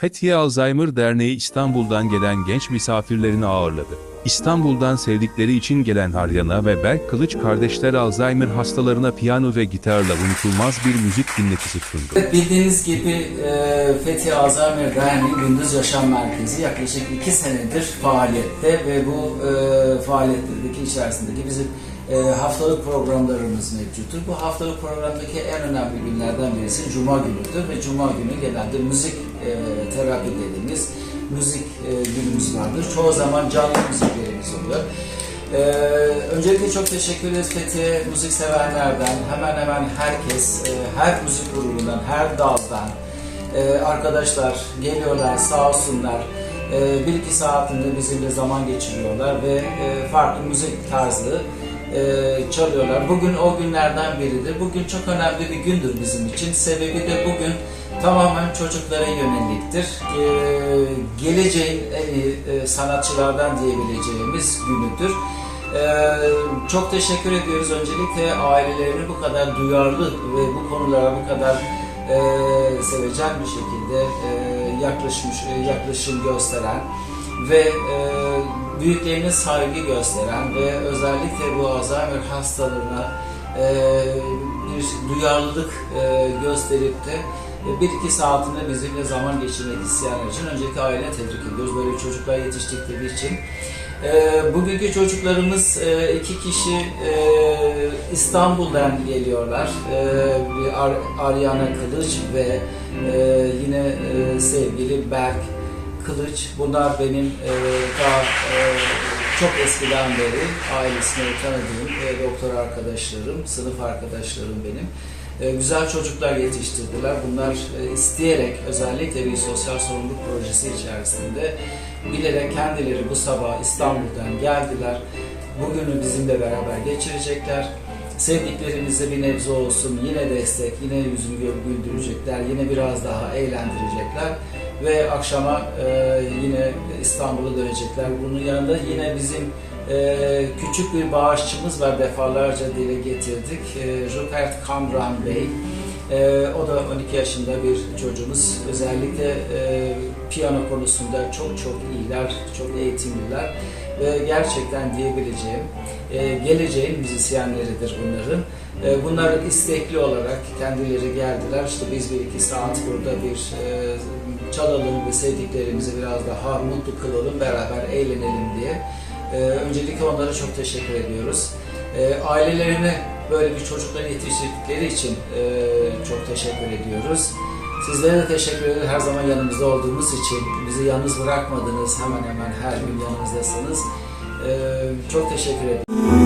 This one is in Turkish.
Fethiye Alzheimer Derneği İstanbul'dan gelen genç misafirlerini ağırladı. İstanbul'dan sevdikleri için gelen Haryana ve Berk Kılıç kardeşler Alzheimer hastalarına piyano ve gitarla unutulmaz bir müzik dinletisi sundu. Evet, Bildiğiniz gibi e, Fethi Alzheimer Derneği Gündüz Yaşam Merkezi yaklaşık iki senedir faaliyette ve bu e, faaliyetlerdeki içerisindeki bizim e, haftalık programlarımız mevcuttur. Bu haftalık programdaki en önemli günlerden birisi Cuma günüdür ve Cuma günü genelde müzik e, terapi dediğimiz müzik e, günümüz vardır. Çoğu zaman canlı müziklerimiz oluyor. Ee, öncelikle çok teşekkür ederiz Fethi müzik sevenlerden, hemen hemen herkes, e, her müzik grubundan, her daldan e, arkadaşlar geliyorlar sağ olsunlar. E, bir iki saatinde bizimle zaman geçiriyorlar ve e, farklı müzik tarzı e, çalıyorlar. Bugün o günlerden biridir. Bugün çok önemli bir gündür bizim için. Sebebi de bugün tamamen çocuklara yöneliktir. E, geleceğin en iyi e, sanatçılardan diyebileceğimiz günüdür. Ee, çok teşekkür ediyoruz öncelikle ailelerini bu kadar duyarlı ve bu konulara bu kadar e, sevecen bir şekilde e, yaklaşmış e, yaklaşım gösteren ve e, büyüklerine saygı gösteren ve özellikle bu Alzheimer hastalarına e, bir duyarlılık e, gösterip de bir iki saatinde bizimle zaman geçirmek isteyenler için öncelikle aile tebrik ediyoruz. Böyle çocuklar yetiştikleri için. E, bugünkü çocuklarımız e, iki kişi e, İstanbul'dan geliyorlar. E, Ar Aryana Kılıç ve e, yine e, sevgili Berk Kılıç. Bunlar benim e, daha e, çok eskiden beri ailesini tanıdığım e, doktor arkadaşlarım, sınıf arkadaşlarım benim. E, güzel çocuklar yetiştirdiler. Bunlar e, isteyerek özellikle bir sosyal sorumluluk projesi içerisinde bilerek kendileri bu sabah İstanbul'dan geldiler. Bugünü bizimle beraber geçirecekler. Sevdiklerimize bir nebze olsun yine destek, yine yüzünü güldürecekler, yine biraz daha eğlendirecekler ve akşama e, yine İstanbul'a dönecekler. Bunun yanında yine bizim e, küçük bir bağışçımız var defalarca dile getirdik. E, Rupert Kamran Bey. E, o da 12 yaşında bir çocuğumuz. Özellikle e, piyano konusunda çok çok iyiler, çok eğitimliler ve gerçekten diyebileceğim e, geleceğin müzisyenleridir bunların. E, bunlar istekli olarak kendileri geldiler. İşte biz bir iki saat burada bir e, çalalım ve sevdiklerimizi biraz daha mutlu kılalım, beraber eğlenelim diye. E, öncelikle onlara çok teşekkür ediyoruz. E, ailelerine böyle bir çocukları yetiştirdikleri için e, çok teşekkür ediyoruz. Sizlere de teşekkür ederim her zaman yanımızda olduğumuz için. Bizi yalnız bırakmadınız. Hemen hemen her gün yanımızdasınız. E, çok teşekkür ederim.